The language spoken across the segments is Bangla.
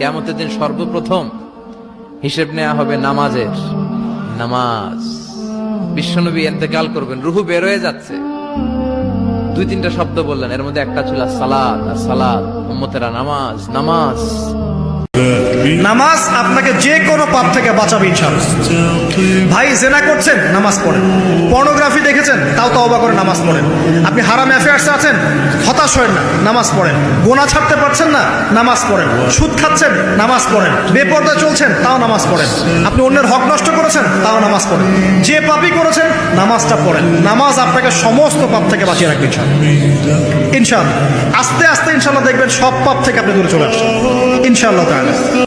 কেমতের দিন সর্বপ্রথম হিসেব নেওয়া হবে নামাজের। নামাজ। বিশ্বনবী এতেকাল করবেন, রুহু বেরোয় যাচ্ছে। দুই তিনটা শব্দ বললেন, এর মধ্যে একটা ছিল সালাদ আর সালাদ নামাজ নামাজ। নামাজ আপনাকে যে কোনো পাপ থেকে বাঁচাবে ইনশাআল্লাহ। ভাই, জেনা করছেন, নামাজ পড়েন। পর্নোগ্রাফি দেখেছেন? তাও তওবা করে নামাজ পড়েন। আপনি হারাম অ্যাফেয়ার্সে আছেন? হতাশ হয়েন না, নামাজ পড়েন। গোনা ছাড়তে পারছেন না? নামাজ পড়েন। সুদ খাচ্ছেন? নামাজ পড়েন। বেপর্দা চলছেন? তাও নামাজ পড়েন। আপনি অন্যের হক নষ্ট করেছেন? তাও নামাজ পড়েন। যে পাপই করেছেন, নামাজটা পড়েন। নামাজ আপনাকে সমস্ত পাপ থেকে বাঁচিয়ে রাখবে ইনশাআল্লাহ। ইনশাআল্লাহ। আস্তে আস্তে ইনশাল্লাহ দেখবেন সব পাপ থেকে আপনি দূরে চলে আসছেন। ইনশাআল্লাহ তাআলা।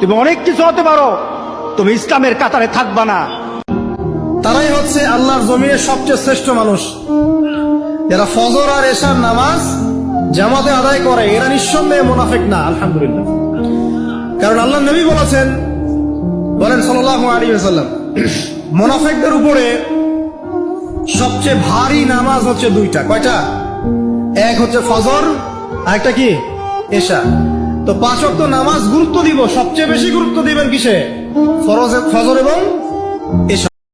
তুমি অনেক কিছু হতে পারো। তুমি ইসলামের কাতারে থাকবা না। তারাই হচ্ছে আল্লাহর জমিনের সবচেয়ে শ্রেষ্ঠ মানুষ। এরা ফজর আর এশার নামাজ জামাতে আদায় করে, এরা নিঃসন্দেহে মোনাফেক না, আলহামদুলিল্লাহ। কারণ আল্লাহ নবী বলেছেন, বলেন সাল্লাল্লাহু আলাইহি ওয়াসাল্লাম, মোনাফেকদের উপরে সবচেয়ে ভারী নামাজ হচ্ছে দুইটা। কয়টা? এক হচ্ছে ফজর, আরেকটা কি? এশা। তো পাঁচ অক্ট নামাজ গুরুত্ব দিব, সবচেয়ে বেশি গুরুত্ব দিবেন কিসে? ফরজ ফজর এবং এশা